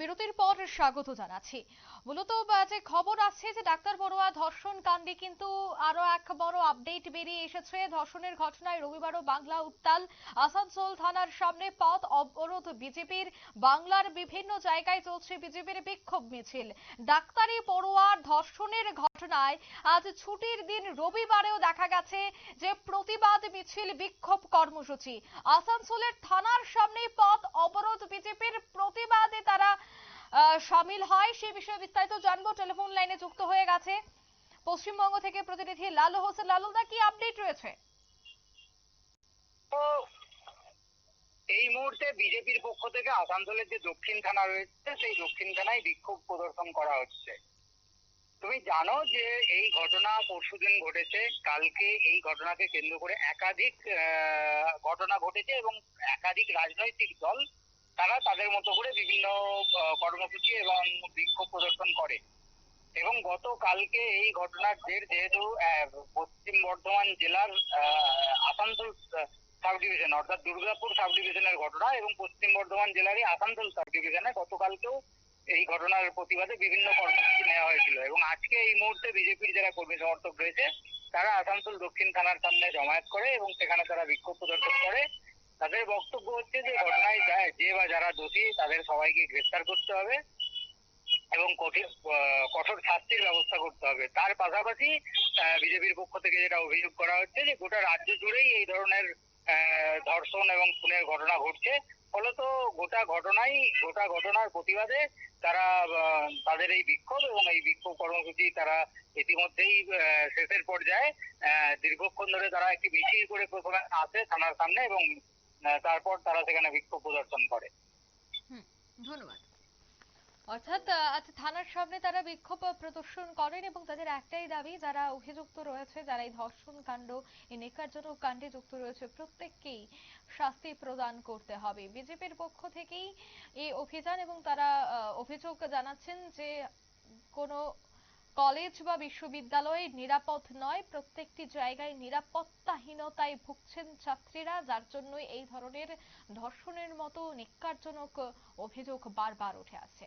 বিরতির পর স্বাগত জানাচ্ছি। মূলত যে খবর আসছে যে ডাক্তার পড়ুয়া ধর্ষণ কাণ্ডে কিন্তু আরও এক বড় আপডেট বেরিয়ে এসেছে। ধর্ষণের ঘটনায় রবিবারও বাংলা উত্তাল। আসানসোল থানার সামনে পথ অবরোধ বিজেপির। বাংলার বিভিন্ন জায়গায় চলছে বিজেপির বিক্ষোভ মিছিল। ডাক্তারি পড়ুয়ার ধর্ষণের ঘটনায় আজ ছুটির দিন রবিবারেও দেখা গেছে যে প্রতিবাদ মিছিল বিক্ষোভ কর্মসূচি। আসানসোলের থানার সামনে পথ অবরোধ বিজেপির প্রতিবাদে তারা সামিল হয়। সেই বিষয়ে বিস্তারিত জানব। টেলিফোন লাইনে যুক্ত হয়ে গেছে পশ্চিমবঙ্গ থেকে প্রতিনিধি লালু হোসেন। লালুদা কি আপডেট রয়েছে? এই মুহূর্তে বিজেপির পক্ষ থেকে আসানসোলের যে দক্ষিণ থানা রয়েছে, সেই দক্ষিণ থানায় বিক্ষোভ প্রদর্শন করা হচ্ছে। তুমি জানো যে এই ঘটনা পরশুদিন ঘটেছে, কালকে এই ঘটনাকে কেন্দ্র করে একাধিক ঘটনা ঘটেছে এবং একাধিক রাজনৈতিক দল, তারা তাদের মতো করে বিভিন্ন কর্মসূচি এবং বিক্ষোভ প্রদর্শন করে। এবং গতকালকে এই ঘটনার জের যেহেতু পশ্চিম বর্ধমান জেলার আসানসোল সাব ডিভিশন, অর্থাৎ দুর্গাপুর সাব ডিভিশনের ঘটনা এবং পশ্চিম বর্ধমান জেলারই আসানসোল সাব ডিভিশনে গতকালকেও এই ঘটনার প্রতিবাদে বিভিন্ন কর্মসূচি আজকে এই মুহূর্তে বিজেপির যারা কর্মী সমর্থক রয়েছে, তারা আসানসোল দক্ষিণ থানার সামনে জমায়েত করে এবং সেখানে তারা বিক্ষোভ প্রদর্শন করে। তাদের বক্তব্য হচ্ছে যে, ঘটনায় যা- যে বা যারা দোষী, তাদের সবাইকে গ্রেফতার করতে হবে এবং কঠিন কঠোর শাস্তির ব্যবস্থা করতে হবে। তার পাশাপাশি বিজেপির পক্ষ থেকে যেটা অভিযোগ করা হচ্ছে যে, গোটা রাজ্য জুড়েই এই ধরনের ধর্ষণ এবং খুনের ঘটনা ঘটছে। ফলত গোটা ঘটনাই, গোটা ঘটনার প্রতিবাদে তারা তাদের এই বিক্ষোভ এবং এই বিক্ষোভ কর্মসূচি তারা ইতিমধ্যেই শেষের পর্যায়ে দীর্ঘক্ষণ ধরে তারা একটি মিছিল করে প্রথমে আসে থানার সামনে এবং তারপর তারা সেখানে বিক্ষোভ প্রদর্শন করে। ধন্যবাদ। অর্থাৎ থানার সামনে তারা বিক্ষোভ প্রদর্শন করেন এবং তাদের একটাই দাবি, যারা অভিযুক্ত রয়েছে, যারা এই ধর্ষণ কাণ্ড, এই নেকারজনক কাণ্ডে যুক্ত রয়েছে, প্রত্যেককেই শাস্তি প্রদান করতে হবে। বিজেপির পক্ষ থেকেই এই অভিযান এবং তারা অভিযোগ জানাচ্ছেন যে কোনো কলেজ বা বিশ্ববিদ্যালয় নিরাপদ নয়, প্রত্যেকটি জায়গায় নিরাপত্তাহীনতায় ভুগছেন ছাত্রীরা, যার জন্য এই ধরনের ধর্ষণের মতো নিকারজনক অভিযোগ বারবার উঠে আসছে।